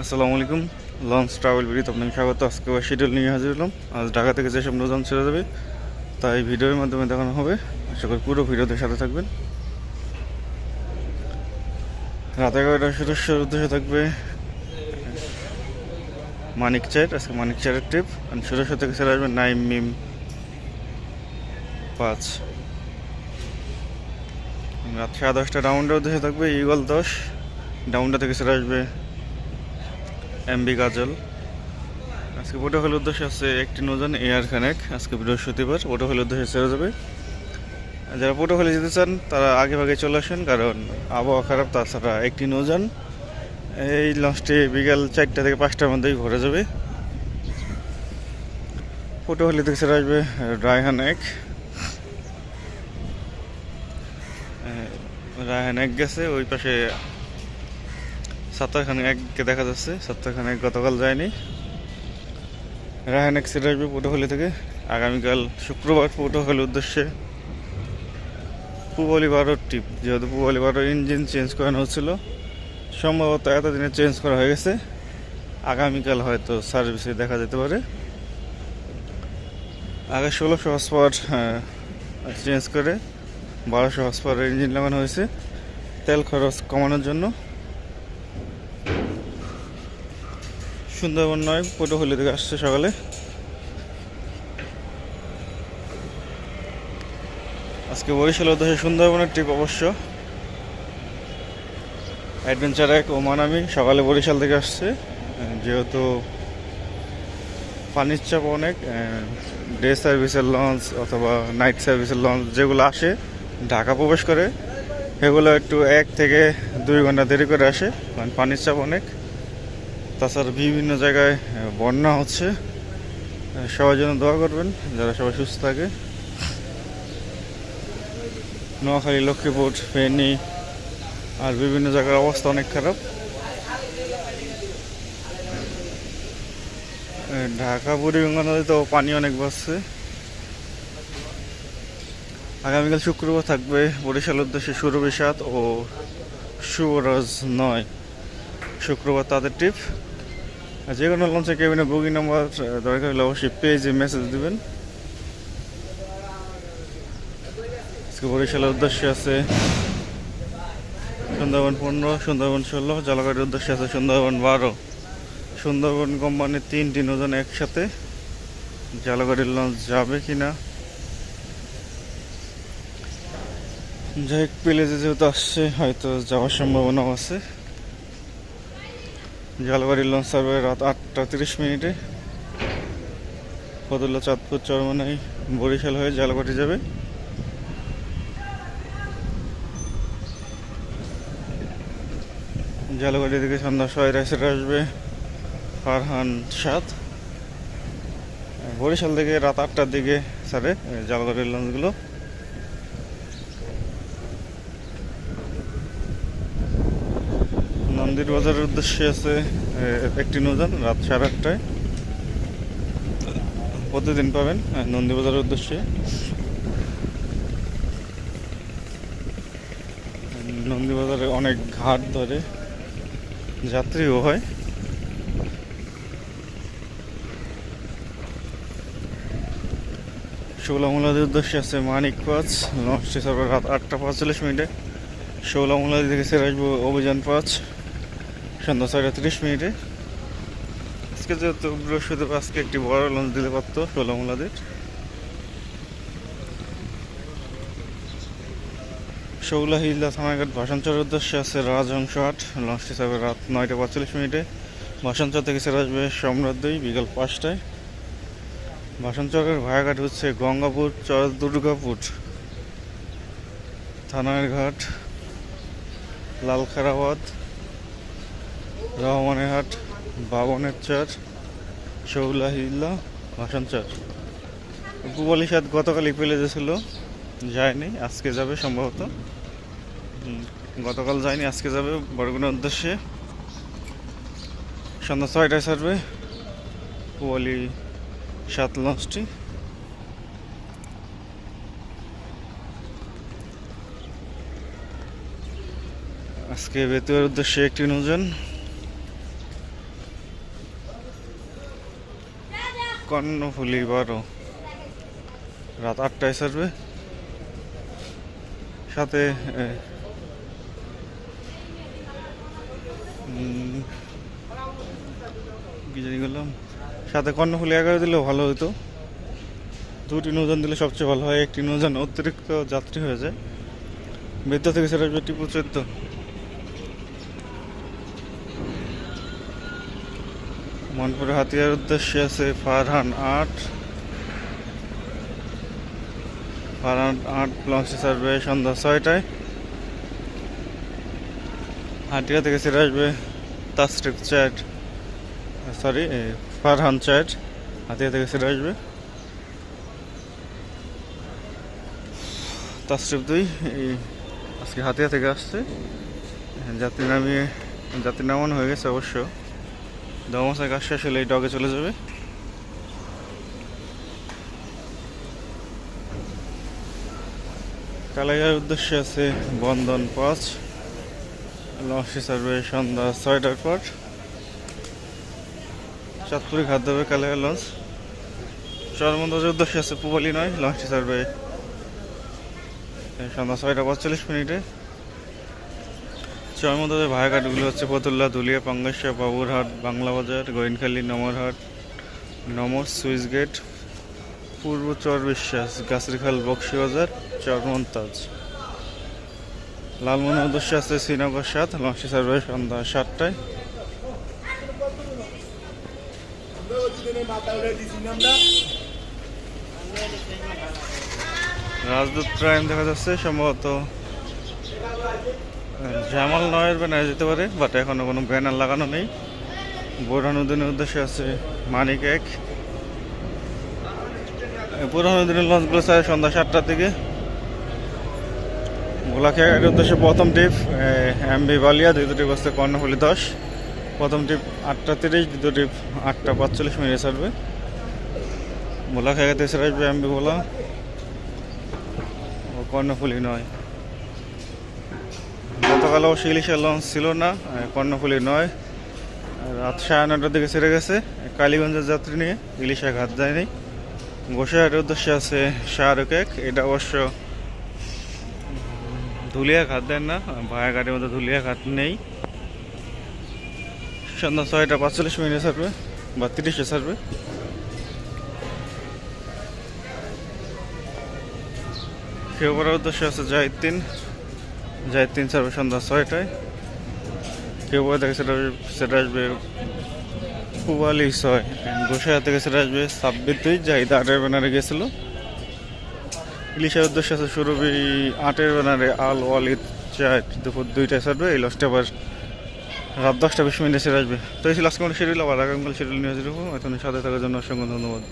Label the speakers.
Speaker 1: আসসালামু আলাইকুম। Launch travel ভিডিওতে আপনাকে স্বাগত। আজকে শিডিউল নিয়ে হাজির হলাম। আজ ঢাকা থেকে যেসব নৌযান ছেড়ে যাবে, তাই ভিডিওর মাধ্যমে দেখানো হবে। আশা করি পুরো ভিডিওতে সাথে থাকবেন। রাত এগারোটা সদস্যের উদ্দেশ্যে থাকবে মানিক চায়ের আজকে মানিক চায়ের ট্রিপ আর সদস্য থেকে ছেড়ে আসবে নাইম মিম পাঁচ। রাত সাড়ে দশটা ডাউনটার উদ্দেশ্যে থাকবে ইগল দশ। ডাউনটা থেকে ছেড়ে আসবে এমবি গাজল আজকে পটুয়াখালীর উদ্দেশ্যে আছে একটি নৌযান এয়ার খানেক। আজকে বৃহস্পতিবার পটুয়াখালীর উদ্দেশ্যে ছেড়ে যাবে। যারা পটুয়াখালী যেতে চান, তারা আগে ভাগে চলে আসেন, কারণ আবহাওয়া খারাপ, তাছাড়া একটি নৌযান এই লঞ্চটি বিকাল চারটা থেকে পাঁচটার মধ্যেই ঘুরে যাবে। পটুয়াখালী থেকে ছেড়ে আসবে রায়হান এক। রায়হান এক গেছে, ওই পাশে সাত্তার খান দেখা যাচ্ছে সাত্তার গতকাল যায়নি। রায়হান এক আসবে পটুয়াখালী থেকে আগামীকাল শুক্রবার পটুয়াখালীর উদ্দেশ্যে পুবালি বারোর টিপ, যেহেতু পুবালি বারোর ইঞ্জিন চেঞ্জ করানো হচ্ছিল, সম্ভবত এতদিনে চেঞ্জ করা হয়ে গেছে। আগামীকাল হয়তো সার্ভিসে দেখা যেতে পারে। আগে ষোলোশো হর্স পাওয়ার চেঞ্জ করে বারোশো হর্স পাওয়ারের ইঞ্জিন লাগানো হয়েছে। তেল খরচ কমানোর জন্য সুন্দরবন নয় পটুয়াখালী থেকে আসছে সকালে। আজকে বরিশাল উদ্দেশ্যে সুন্দরবনের ট্রিপ অবশ্য। অ্যাডভেঞ্চার এক ওমান আমি সকালে বরিশাল থেকে আসছে। যেহেতু পানির চাপ অনেক ডে সার্ভিসের লঞ্চ অথবা নাইট সার্ভিসের লঞ্চ যেগুলো আসে, ঢাকা প্রবেশ করে, সেগুলো একটু এক থেকে দুই ঘণ্টা দেরি করে আসে, কারণ পানির চাপ অনেক। তাছাড়া বিভিন্ন জায়গায় বন্যা হচ্ছে। সবার জন্য দোয়া করবেন, যারা সবাই সুস্থ থাকে। নোয়াখালী, লক্ষ্মীপুর, ফেনী আর বিভিন্ন জায়গার অবস্থা অনেক খারাপ। ঢাকা বুড়িগঙ্গা নদীতেও পানি অনেক বাড়ছে। আগামীকাল শুক্রবার থাকবে বরিশাল উদ্দেশ্যে সুরভি ও শুভরাজ নয়। শুক্রবার তাদের আর যে কোনো লঞ্চের কেবিনে বুকিং নাম্বার দরকার হলে অবশ্যই পেজে মেসেজ দিবেন। বরিশালের উদ্দেশ্যে আছে সুন্দরবন পনেরো, সুন্দরবন ষোলো জলগাড়ির উদ্দেশ্যে আছে সুন্দরবন বারো। সুন্দরবন কোম্পানির তিনটি নৌযান একসাথে জালগাড়ির লঞ্চ যাবে কিনা? যাই প্লেজে যেহেতু আসছে, হয়তো যাওয়ার সম্ভাবনাও আছে। জালবাড়ির লঞ্চ সার্ভে রাত আটটা তিরিশ মিনিটে। ফতুল্লা চাঁদপুর চরমনাই বরিশাল হয়ে জালবাড়ি যাবে। জালবাড়ি থেকে সন্ধ্যা ছয় রাইসের আসবে ফারহান সাত বরিশাল থেকে রাত আটটার দিকে ছাড়ে জালবাড়ির লঞ্চগুলো নন্দির বাজারের উদ্দেশ্যে আছে একটি নৌযান রাত সাড়ে আটটায়। প্রতিদিন পাবেন নন্দী বাজারের উদ্দেশ্যে। নন্দী বাজারে অনেক ঘাট ধরে যাত্রীও হয়। ষোলামুলাদের উদ্দেশ্যে আছে মানিক পাঁচ লঞ্চটি সর্ব রাত আটটা পঁয়তাল্লিশ মিনিটে। ষোলামুলাদি থেকে ছেড়ে আসব অভিযান পাঁচ। সন্ধ্যা ছয়টা তিরিশ মিনিটে। আজকে যেহেতু বৃহস্পতিবার, আজকে একটি বড় লঞ্চ দিতে পারতো ষোলামুলাদের শৌলা হিল্লা থানাঘাট ভাষাঞ্চলের উদ্দেশ্যে আছে রাজহংস আট লঞ্চটি যাবে রাত নয়টা পঁয়তাল্লিশ মিনিটে। ভাষাঞ্চল থেকে ছেড়ে আসবে সম্রাট দুই, বিকাল পাঁচটায়। ভাষাঞ্চলের ভায়াঘাট হচ্ছে গঙ্গাপুর, চর দুর্গাপুর। থানার ঘাট, লালখারাবাদ। রহমানের হাট, বাবনের চর শৌলা হিল্লা ভাষাঞ্চর পুবালি সাত গতকালই পেলে গেছিল যায়নি, আজকে যাবে সম্ভবত। গতকাল যায়নি, আজকে যাবে বরগুনার উদ্দেশ্যে। সন্ধ্যা ছয়টায় ছাড়বে পুয়ালি সাত লঞ্চটি। আজকে বেতুয়ার উদ্দেশ্যে একটি নৌযান কর্ণফুলি বারো। রাত আটটায় সারবে সাথে কি সাথে কর্ণফুলি এগারো দিলেও ভালো হতো দুটি নৌযান দিলে সবচেয়ে ভালো হয়। একটি নৌযান অতিরিক্ত যাত্রী হয়ে যায়। বেদ্যা থেকে সেটা টিপু চোদ্দ মনপুরে হাতিয়ার উদ্দেশ্যে আছে ফারহান আট। ফারহান আট লঞ্চে ছাড়বে সন্ধ্যা ছয়টায়। হাটিয়া থেকে ছেড়ে আসবে তাস্ট্রিক chat sorry Farhan chat Hatiya থেকে ছেড়ে আসবে। তাস্ট্রিপ দুই আজকে হাতিয়া থেকে আসছে। যাত্রী নামিয়ে যাত্রী নামানো হয়ে গেছে অবশ্য। দমসায় কাজ শেষ হলে এই ডগে চলে যাবে। কালাইয়ার উদ্দেশ্যে আছে বন্ধন পাঁচ লঞ্চটি সার্ভে সন্ধ্যা ছয়টার পর। চাঁদপুরি খাদ্য হবে কালাইয়ার লঞ্চ। চরমন্দাজের উদ্দেশ্যে আছে পুবালি নয় লঞ্চটি সার্ভে। সন্ধ্যা ছয়টা পঁয়তাল্লিশ মিনিটে। চরমন্দাজের ভাড়াঘাটগুলো হচ্ছে ফতুল্লা দুলিয়া পাঙ্গাসা বাবুরহাট বাংলা বাজার গোয়েনখালী, নমরহাট নমর সুইচ গেট পূর্ব চর বিশ্বাস গাছরিখাল, বক্সিবাজার, চরমন্তাজ। লালমোহন উদ্দেশ্যে আছে শ্রীনগর সাত লঞ্চটি সার্ভে সন্ধ্যা সাতটায়। রাজদূত ট্রাইন দেখা যাচ্ছে সম্ভবত। জামাল নয়ের ব্যানার যেতে পারে বাট এখনও কোনো ব্যানার লাগানো নেই। বোরহানুদ্দিনের উদ্দেশ্যে আছে মানিক এক। বোরহানুদ্দিনের লঞ্চগুলো সাড়ে সন্ধ্যা সাতটার দিকে। গোলাখিয়ার উদ্দেশ্যে প্রথম টিপ এমবি বালিয়া, দ্বিতীয় টিপ হচ্ছে কর্ণফুলি দশ। প্রথম টিপ আটটা তিরিশ, দ্বিতীয় টিপ আটটা পাঁচচল্লিশ মিনিটে ছাড়বে। গোলাখিয়া থেকে ছেড়ে আসবে এমবি বলা ও কর্ণফুলি নয়। গতকাল অবশ্য ইলিশের লঞ্চ ছিল না কর্ণফুলি নয়। রাত সাড়ে নটার দিকে ছেড়ে গেছে কালীগঞ্জের যাত্রী নিয়ে ইলিশা ঘাত যায়নি। গোসাইয়ের উদ্দেশ্যে আছে শাহরুখ এক, এটা অবশ্য ধুলিয়া ঘাট দেন না ভায়া ঘাটের মধ্যে ধুলিয়া ঘাট নেই। সন্ধ্যা ছয়টা পাঁচচল্লিশ মিনিটে ছাড়বে বা তিরিশে ছাড়বে। খেয়ে উদ্দেশ্যে আছে জাহিদ জাহিদ তিন ছাড়বে সন্ধ্যা ছয়টায় কেউ থেকে সেটা সেটা আসবে পুবালি ছয়। গোসাইয়া থেকে সেটা আসবে ছাব্বিশ দুই জাহিদ আটের ব্যানারে গেছিল। ইলিশের উদ্দেশ্যে আছে সুরভি আটের ব্যানারে আল ওয়ালিদ চার। দুপুর দুইটায় ছাড়বে, এই লসটা আবার রাত দশটা বিশ মিনিটে ছেড়ে আসবে। তো এই ছিল আজকে শিডিউল, আবার আগামীকাল শিডিউল নিয়ে হব। এখন সাথে থাকার জন্য অসংখ্য ধন্যবাদ।